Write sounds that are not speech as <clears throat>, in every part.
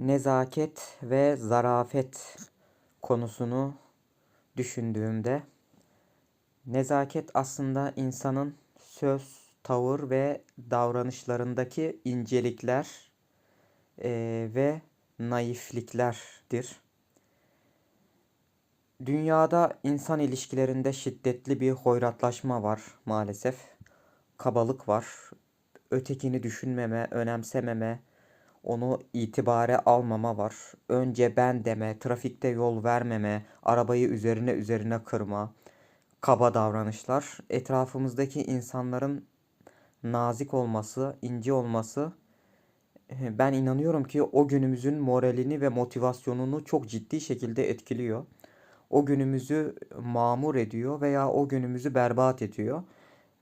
nezaket ve zarafet konusunu düşündüğümde nezaket aslında insanın söz, tavır ve davranışlarındaki incelikler eee, ve naifliklerdir. Dünyada insan ilişkilerinde şiddetli bir hoyratlaşma var maalesef. Kabalık var. Ötekini düşünmeme, önemsememe, onu itibare almama var. Önce ben deme, trafikte yol vermeme, arabayı üzerine üzerine kırma, kaba davranışlar. Etrafımızdaki insanların nazik olması, ince olması eh, ben inanıyorum ki o günümüzün moralini ve motivasyonunu çok ciddi şekilde etkiliyor. O günümüzü mamur ediyor veya o günümüzü berbat ediyor.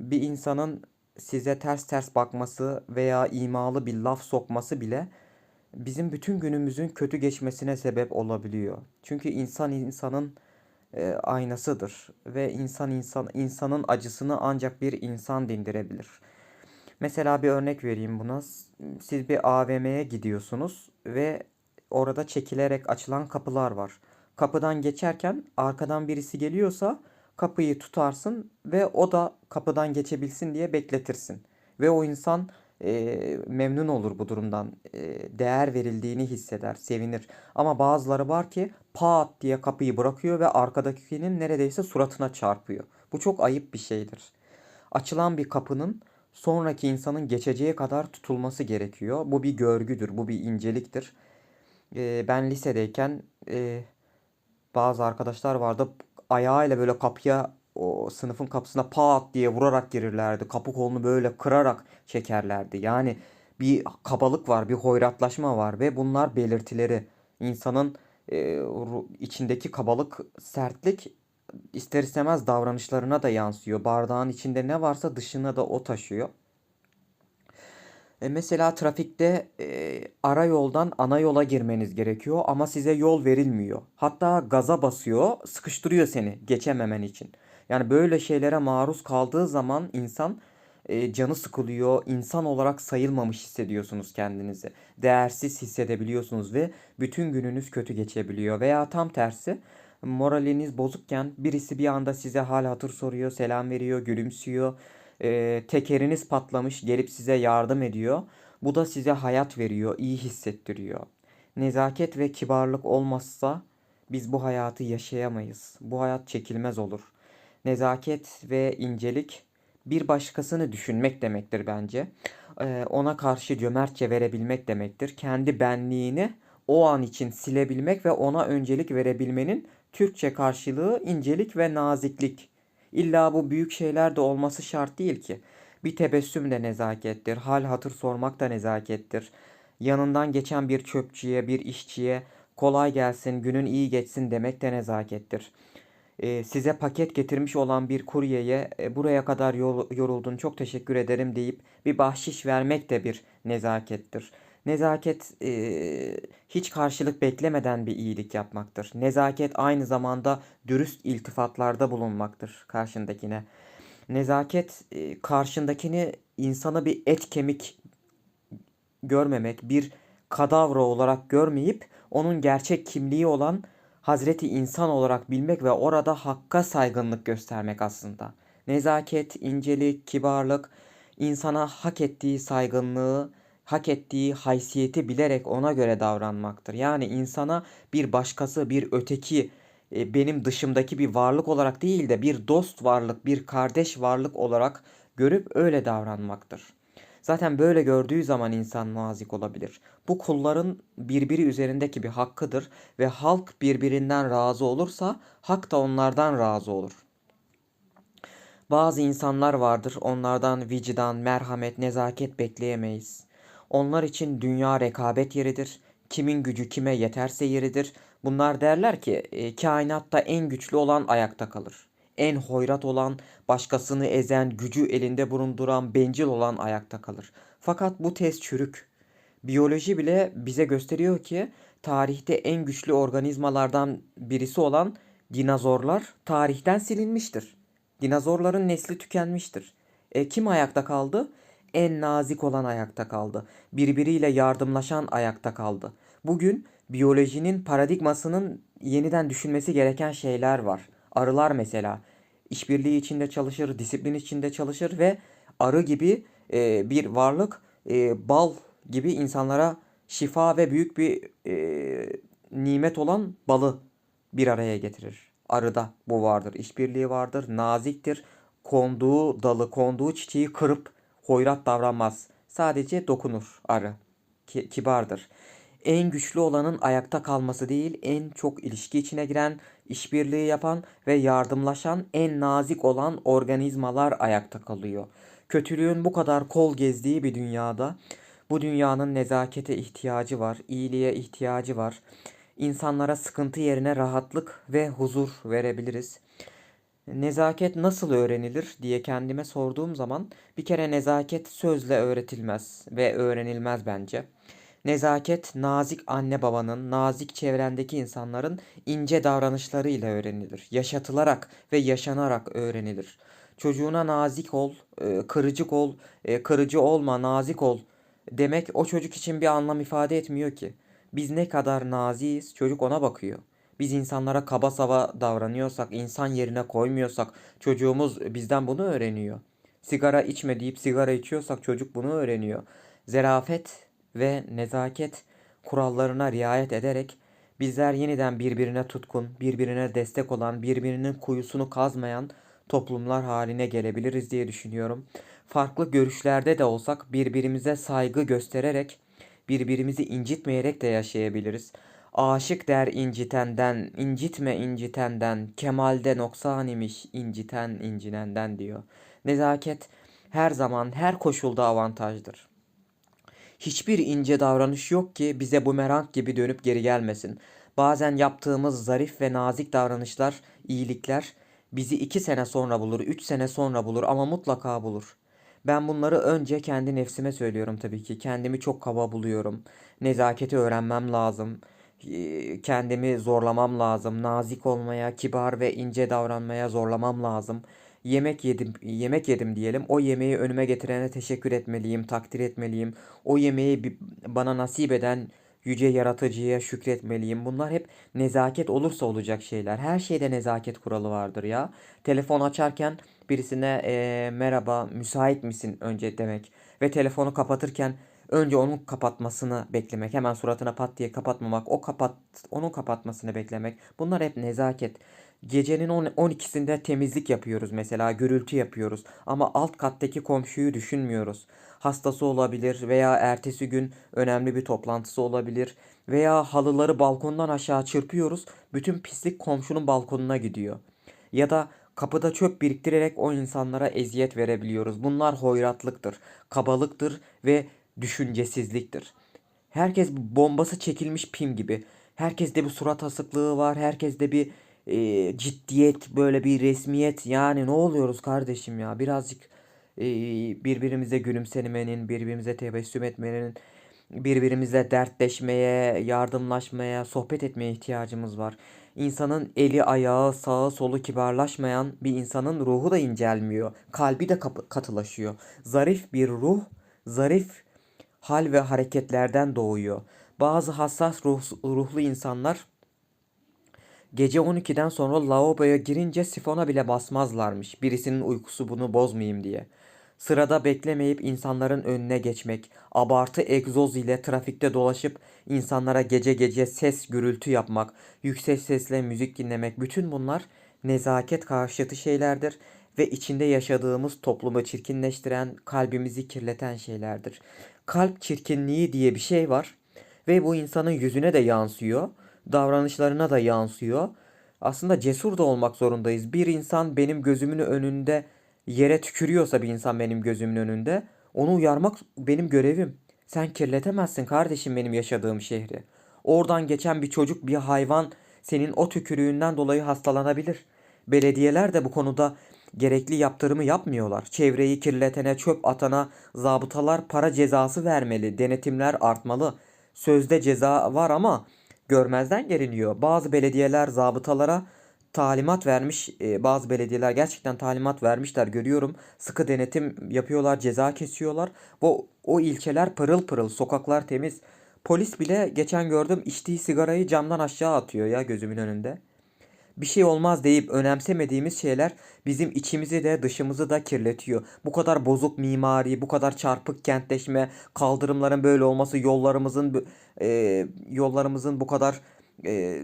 Bir insanın size ters ters bakması veya imalı bir laf sokması bile bizim bütün günümüzün kötü geçmesine sebep olabiliyor. Çünkü insan insanın e, aynasıdır ve insan insan insanın acısını ancak bir insan dindirebilir. Mesela bir örnek vereyim buna. Siz bir AVM'ye gidiyorsunuz ve orada çekilerek açılan kapılar var. Kapıdan geçerken arkadan birisi geliyorsa kapıyı tutarsın ve o da kapıdan geçebilsin diye bekletirsin. Ve o insan e, memnun olur bu durumdan. E, değer verildiğini hisseder, sevinir. Ama bazıları var ki pat diye kapıyı bırakıyor ve arkadakinin neredeyse suratına çarpıyor. Bu çok ayıp bir şeydir. Açılan bir kapının sonraki insanın geçeceği kadar tutulması gerekiyor. Bu bir görgüdür, bu bir inceliktir. E, ben lisedeyken e, bazı arkadaşlar vardı ayağıyla böyle kapıya o sınıfın kapısına pat diye vurarak girirlerdi. Kapı kolunu böyle kırarak çekerlerdi. Yani bir kabalık var, bir hoyratlaşma var ve bunlar belirtileri. İnsanın e, içindeki kabalık, sertlik ister istemez davranışlarına da yansıyor. Bardağın içinde ne varsa dışına da o taşıyor. E mesela trafikte e, ara yoldan ana yola girmeniz gerekiyor ama size yol verilmiyor. Hatta gaza basıyor, sıkıştırıyor seni geçememen için. Yani böyle şeylere maruz kaldığı zaman insan e, canı sıkılıyor, insan olarak sayılmamış hissediyorsunuz kendinizi. Değersiz hissedebiliyorsunuz ve bütün gününüz kötü geçebiliyor. Veya tam tersi moraliniz bozukken birisi bir anda size hal hatır soruyor, selam veriyor, gülümsüyor e, tekeriniz patlamış gelip size yardım ediyor. Bu da size hayat veriyor, iyi hissettiriyor. Nezaket ve kibarlık olmazsa biz bu hayatı yaşayamayız. Bu hayat çekilmez olur. Nezaket ve incelik bir başkasını düşünmek demektir bence. Ee, ona karşı cömertçe verebilmek demektir. Kendi benliğini o an için silebilmek ve ona öncelik verebilmenin Türkçe karşılığı incelik ve naziklik. İlla bu büyük şeyler de olması şart değil ki. Bir tebessüm de nezakettir. Hal hatır sormak da nezakettir. Yanından geçen bir çöpçüye, bir işçiye kolay gelsin, günün iyi geçsin demek de nezakettir. Ee, size paket getirmiş olan bir kuryeye e, buraya kadar yoruldun çok teşekkür ederim deyip bir bahşiş vermek de bir nezakettir. Nezaket e, hiç karşılık beklemeden bir iyilik yapmaktır. Nezaket aynı zamanda dürüst iltifatlarda bulunmaktır karşındakine. Nezaket e, karşındakini insana bir et kemik görmemek, bir kadavra olarak görmeyip onun gerçek kimliği olan Hazreti insan olarak bilmek ve orada hakka saygınlık göstermek aslında. Nezaket, incelik, kibarlık insana hak ettiği saygınlığı hak ettiği haysiyeti bilerek ona göre davranmaktır. Yani insana bir başkası, bir öteki, e, benim dışımdaki bir varlık olarak değil de bir dost varlık, bir kardeş varlık olarak görüp öyle davranmaktır. Zaten böyle gördüğü zaman insan nazik olabilir. Bu kulların birbiri üzerindeki bir hakkıdır ve halk birbirinden razı olursa hak da onlardan razı olur. Bazı insanlar vardır onlardan vicdan, merhamet, nezaket bekleyemeyiz. Onlar için dünya rekabet yeridir. Kimin gücü kime yeterse yeridir. Bunlar derler ki e, kainatta en güçlü olan ayakta kalır. En hoyrat olan, başkasını ezen, gücü elinde bulunduran, bencil olan ayakta kalır. Fakat bu tez çürük. Biyoloji bile bize gösteriyor ki tarihte en güçlü organizmalardan birisi olan dinozorlar tarihten silinmiştir. Dinozorların nesli tükenmiştir. E, kim ayakta kaldı? En nazik olan ayakta kaldı. Birbiriyle yardımlaşan ayakta kaldı. Bugün biyolojinin paradigmasının yeniden düşünmesi gereken şeyler var. Arılar mesela işbirliği içinde çalışır, disiplin içinde çalışır ve arı gibi e, bir varlık e, bal gibi insanlara şifa ve büyük bir e, nimet olan balı bir araya getirir. Arıda bu vardır. İşbirliği vardır. Naziktir. Konduğu dalı, konduğu çiçeği kırıp hoyrat davranmaz. Sadece dokunur arı. Ki- kibardır. En güçlü olanın ayakta kalması değil, en çok ilişki içine giren, işbirliği yapan ve yardımlaşan en nazik olan organizmalar ayakta kalıyor. Kötülüğün bu kadar kol gezdiği bir dünyada bu dünyanın nezakete ihtiyacı var, iyiliğe ihtiyacı var. İnsanlara sıkıntı yerine rahatlık ve huzur verebiliriz. Nezaket nasıl öğrenilir diye kendime sorduğum zaman bir kere nezaket sözle öğretilmez ve öğrenilmez bence. Nezaket nazik anne babanın, nazik çevrendeki insanların ince davranışlarıyla öğrenilir. Yaşatılarak ve yaşanarak öğrenilir. Çocuğuna nazik ol, e, kırıcık ol, e, kırıcı olma, nazik ol demek o çocuk için bir anlam ifade etmiyor ki. Biz ne kadar naziyiz, çocuk ona bakıyor. Biz insanlara kaba saba davranıyorsak, insan yerine koymuyorsak çocuğumuz bizden bunu öğreniyor. Sigara içme deyip sigara içiyorsak çocuk bunu öğreniyor. Zerafet ve nezaket kurallarına riayet ederek bizler yeniden birbirine tutkun, birbirine destek olan, birbirinin kuyusunu kazmayan toplumlar haline gelebiliriz diye düşünüyorum. Farklı görüşlerde de olsak birbirimize saygı göstererek, birbirimizi incitmeyerek de yaşayabiliriz. Aşık der incitenden, incitme incitenden, kemalde noksan imiş inciten incinenden diyor. Nezaket her zaman her koşulda avantajdır. Hiçbir ince davranış yok ki bize bumerang gibi dönüp geri gelmesin. Bazen yaptığımız zarif ve nazik davranışlar, iyilikler bizi iki sene sonra bulur, üç sene sonra bulur ama mutlaka bulur. Ben bunları önce kendi nefsime söylüyorum tabii ki. Kendimi çok kaba buluyorum. Nezaketi öğrenmem lazım. Kendimi zorlamam lazım. Nazik olmaya, kibar ve ince davranmaya zorlamam lazım. Yemek yedim, yemek yedim diyelim. O yemeği önüme getirene teşekkür etmeliyim, takdir etmeliyim. O yemeği bana nasip eden yüce yaratıcıya şükretmeliyim. Bunlar hep nezaket olursa olacak şeyler. Her şeyde nezaket kuralı vardır ya. Telefon açarken birisine eee, merhaba, müsait misin önce demek ve telefonu kapatırken önce onun kapatmasını beklemek. Hemen suratına pat diye kapatmamak, o kapat onun kapatmasını beklemek. Bunlar hep nezaket. Gecenin 10 12'sinde temizlik yapıyoruz mesela, gürültü yapıyoruz ama alt kattaki komşuyu düşünmüyoruz. Hastası olabilir veya ertesi gün önemli bir toplantısı olabilir veya halıları balkondan aşağı çırpıyoruz. Bütün pislik komşunun balkonuna gidiyor. Ya da kapıda çöp biriktirerek o insanlara eziyet verebiliyoruz. Bunlar hoyratlıktır, kabalıktır ve düşüncesizliktir. Herkes bombası çekilmiş pim gibi. Herkeste bir surat asıklığı var. Herkeste bir e, ciddiyet, böyle bir resmiyet. Yani ne oluyoruz kardeşim ya? Birazcık e, birbirimize gülümsemenin, birbirimize tebessüm etmenin, birbirimizle dertleşmeye, yardımlaşmaya, sohbet etmeye ihtiyacımız var. İnsanın eli, ayağı, sağı, solu kibarlaşmayan bir insanın ruhu da incelmiyor. Kalbi de katılaşıyor. Zarif bir ruh, zarif hal ve hareketlerden doğuyor. Bazı hassas ruh, ruhlu insanlar gece 12'den sonra lavaboya girince sifona bile basmazlarmış. Birisinin uykusu bunu bozmayayım diye. Sırada beklemeyip insanların önüne geçmek, abartı egzoz ile trafikte dolaşıp insanlara gece gece ses gürültü yapmak, yüksek sesle müzik dinlemek bütün bunlar nezaket karşıtı şeylerdir ve içinde yaşadığımız toplumu çirkinleştiren, kalbimizi kirleten şeylerdir. Kalp çirkinliği diye bir şey var ve bu insanın yüzüne de yansıyor, davranışlarına da yansıyor. Aslında cesur da olmak zorundayız. Bir insan benim gözümün önünde yere tükürüyorsa bir insan benim gözümün önünde onu uyarmak benim görevim. Sen kirletemezsin kardeşim benim yaşadığım şehri. Oradan geçen bir çocuk, bir hayvan senin o tükürüğünden dolayı hastalanabilir. Belediyeler de bu konuda gerekli yaptırımı yapmıyorlar. Çevreyi kirletene, çöp atana zabıtalar para cezası vermeli, denetimler artmalı. Sözde ceza var ama görmezden geliniyor. Bazı belediyeler zabıtalara talimat vermiş e, bazı belediyeler gerçekten talimat vermişler görüyorum. Sıkı denetim yapıyorlar, ceza kesiyorlar. Bu o ilçeler pırıl pırıl, sokaklar temiz. Polis bile geçen gördüm içtiği sigarayı camdan aşağı atıyor ya gözümün önünde. Bir şey olmaz deyip önemsemediğimiz şeyler bizim içimizi de dışımızı da kirletiyor. Bu kadar bozuk mimari, bu kadar çarpık kentleşme, kaldırımların böyle olması, yollarımızın e, yollarımızın bu kadar e,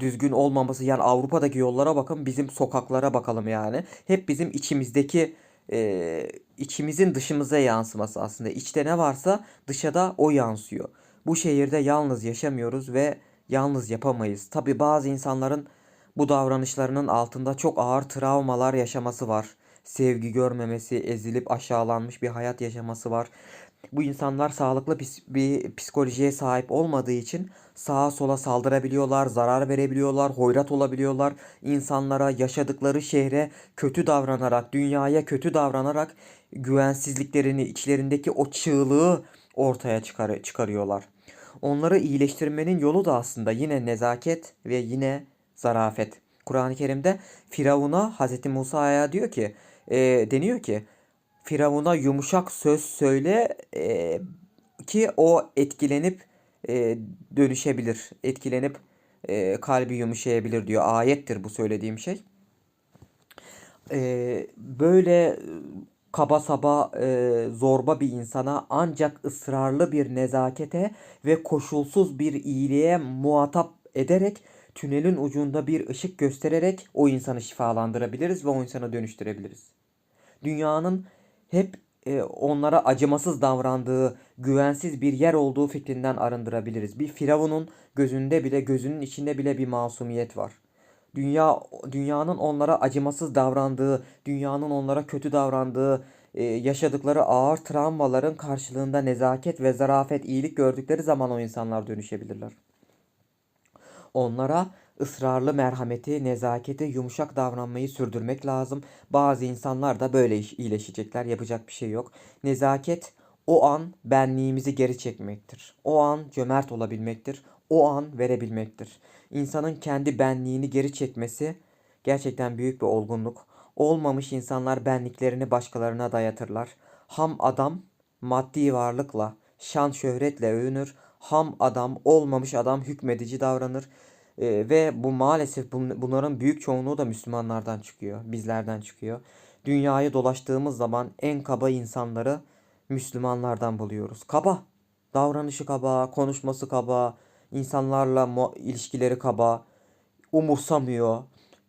düzgün olmaması yani Avrupa'daki yollara bakın bizim sokaklara bakalım yani. Hep bizim içimizdeki e, içimizin dışımıza yansıması aslında. İçte ne varsa dışa o yansıyor. Bu şehirde yalnız yaşamıyoruz ve yalnız yapamayız. Tabii bazı insanların bu davranışlarının altında çok ağır travmalar yaşaması var. Sevgi görmemesi, ezilip aşağılanmış bir hayat yaşaması var. Bu insanlar sağlıklı bir psikolojiye sahip olmadığı için sağa sola saldırabiliyorlar, zarar verebiliyorlar, hoyrat olabiliyorlar. İnsanlara, yaşadıkları şehre kötü davranarak, dünyaya kötü davranarak güvensizliklerini, içlerindeki o çığlığı ortaya çıkar çıkarıyorlar. Onları iyileştirmenin yolu da aslında yine nezaket ve yine zarafet. Kur'an-ı Kerim'de Firavun'a Hazreti Musa'ya diyor ki, e, deniyor ki Firavun'a yumuşak söz söyle e, ki o etkilenip e, dönüşebilir. Etkilenip e, kalbi yumuşayabilir diyor. Ayettir bu söylediğim şey. E, böyle kaba saba e, zorba bir insana ancak ısrarlı bir nezakete ve koşulsuz bir iyiliğe muhatap ederek tünelin ucunda bir ışık göstererek o insanı şifalandırabiliriz ve o insanı dönüştürebiliriz dünyanın hep e, onlara acımasız davrandığı, güvensiz bir yer olduğu fikrinden arındırabiliriz. Bir firavunun gözünde bile, gözünün içinde bile bir masumiyet var. Dünya dünyanın onlara acımasız davrandığı, dünyanın onlara kötü davrandığı, e, yaşadıkları ağır travmaların karşılığında nezaket ve zarafet, iyilik gördükleri zaman o insanlar dönüşebilirler. Onlara ısrarlı merhameti, nezaketi, yumuşak davranmayı sürdürmek lazım. Bazı insanlar da böyle iyileşecekler. Yapacak bir şey yok. Nezaket o an benliğimizi geri çekmektir. O an cömert olabilmektir. O an verebilmektir. İnsanın kendi benliğini geri çekmesi gerçekten büyük bir olgunluk. Olmamış insanlar benliklerini başkalarına dayatırlar. Ham adam maddi varlıkla, şan şöhretle övünür. Ham adam, olmamış adam hükmedici davranır. Ee, ve bu maalesef bun- bunların büyük çoğunluğu da Müslümanlardan çıkıyor, bizlerden çıkıyor. Dünyayı dolaştığımız zaman en kaba insanları Müslümanlardan buluyoruz. Kaba, davranışı kaba, konuşması kaba, insanlarla ilişkileri kaba, umursamıyor.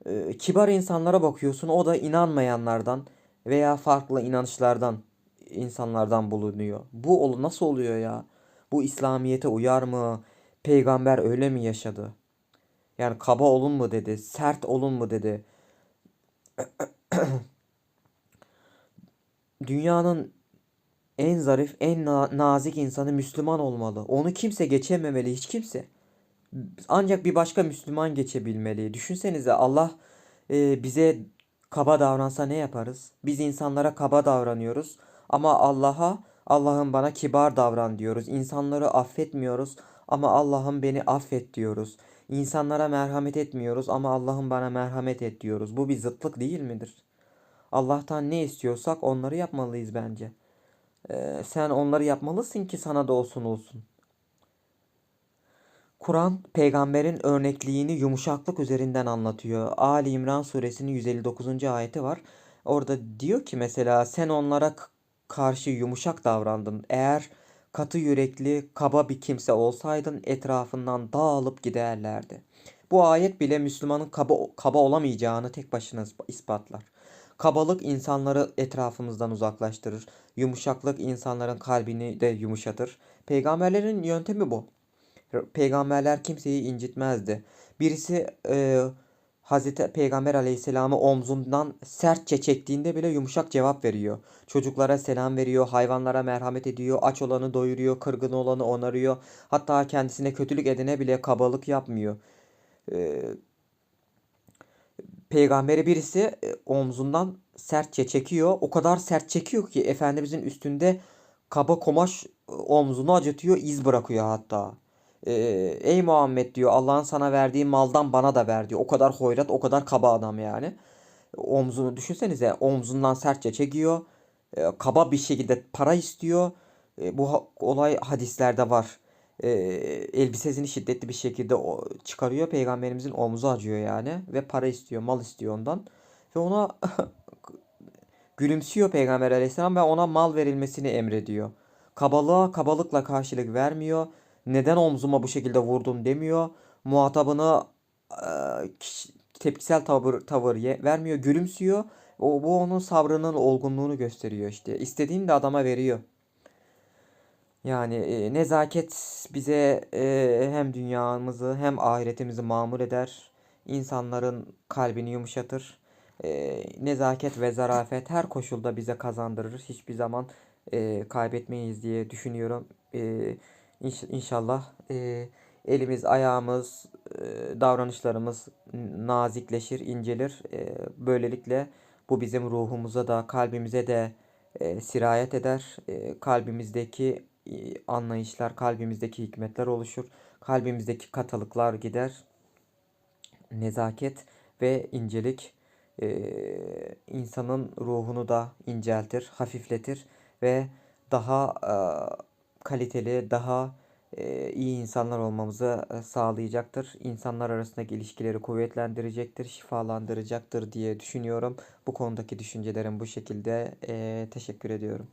Ee, kibar insanlara bakıyorsun, o da inanmayanlardan veya farklı inanışlardan insanlardan bulunuyor. Bu ol- nasıl oluyor ya? Bu İslamiyet'e uyar mı? Peygamber öyle mi yaşadı? Yani kaba olun mu dedi, sert olun mu dedi. <clears throat> Dünyanın en zarif, en na- nazik insanı Müslüman olmalı. Onu kimse geçememeli, hiç kimse. Ancak bir başka Müslüman geçebilmeli. Düşünsenize Allah e, bize kaba davransa ne yaparız? Biz insanlara kaba davranıyoruz ama Allah'a Allah'ım bana kibar davran diyoruz. İnsanları affetmiyoruz ama Allah'ım beni affet diyoruz. İnsanlara merhamet etmiyoruz ama Allah'ım bana merhamet et diyoruz. Bu bir zıtlık değil midir? Allah'tan ne istiyorsak onları yapmalıyız bence. Ee, sen onları yapmalısın ki sana da olsun olsun. Kur'an peygamberin örnekliğini yumuşaklık üzerinden anlatıyor. Ali İmran suresinin 159. ayeti var. Orada diyor ki mesela sen onlara karşı yumuşak davrandın. Eğer katı yürekli, kaba bir kimse olsaydın etrafından dağılıp giderlerdi. Bu ayet bile Müslümanın kaba, kaba olamayacağını tek başına isp- ispatlar. Kabalık insanları etrafımızdan uzaklaştırır. Yumuşaklık insanların kalbini de yumuşatır. Peygamberlerin yöntemi bu. Peygamberler kimseyi incitmezdi. Birisi e, Hazreti Peygamber Aleyhisselam'ı omzundan sertçe çektiğinde bile yumuşak cevap veriyor. Çocuklara selam veriyor, hayvanlara merhamet ediyor, aç olanı doyuruyor, kırgın olanı onarıyor. Hatta kendisine kötülük edene bile kabalık yapmıyor. E, Peygamberi birisi e, omzundan sertçe çekiyor. O kadar sert çekiyor ki Efendimizin üstünde kaba kumaş e, omzunu acıtıyor, iz bırakıyor hatta. Ee, ey Muhammed diyor Allah'ın sana verdiği maldan bana da ver diyor. O kadar hoyrat, o kadar kaba adam yani. Omzunu düşünsenize omzundan sertçe çekiyor. Kaba bir şekilde para istiyor. Bu olay hadislerde var. Ee, elbisesini şiddetli bir şekilde çıkarıyor. Peygamberimizin omzu acıyor yani. Ve para istiyor, mal istiyor ondan. Ve ona <laughs> Gülümsüyor Peygamber aleyhisselam ve ona mal verilmesini emrediyor. Kabalığa kabalıkla karşılık vermiyor. Neden omzuma bu şekilde vurdun demiyor. Muhatabını e, tepkisel tavır, tavır vermiyor. Gülümsüyor. O, bu onun sabrının olgunluğunu gösteriyor işte. İstediğini de adama veriyor. Yani e, nezaket bize e, hem dünyamızı hem ahiretimizi mamur eder. İnsanların kalbini yumuşatır. E, nezaket ve zarafet her koşulda bize kazandırır. Hiçbir zaman e, kaybetmeyiz diye düşünüyorum. E, inş- inşallah e, elimiz, ayağımız, e, davranışlarımız nazikleşir, incelir. E, böylelikle bu bizim ruhumuza da kalbimize de e, sirayet eder. E, kalbimizdeki anlayışlar, kalbimizdeki hikmetler oluşur. Kalbimizdeki katılıklar gider. Nezaket ve incelik e, insanın ruhunu da inceltir, hafifletir ve daha e, kaliteli, daha e, iyi insanlar olmamızı e, sağlayacaktır. İnsanlar arasındaki ilişkileri kuvvetlendirecektir, şifalandıracaktır diye düşünüyorum. Bu konudaki düşüncelerim bu şekilde. E, teşekkür ediyorum.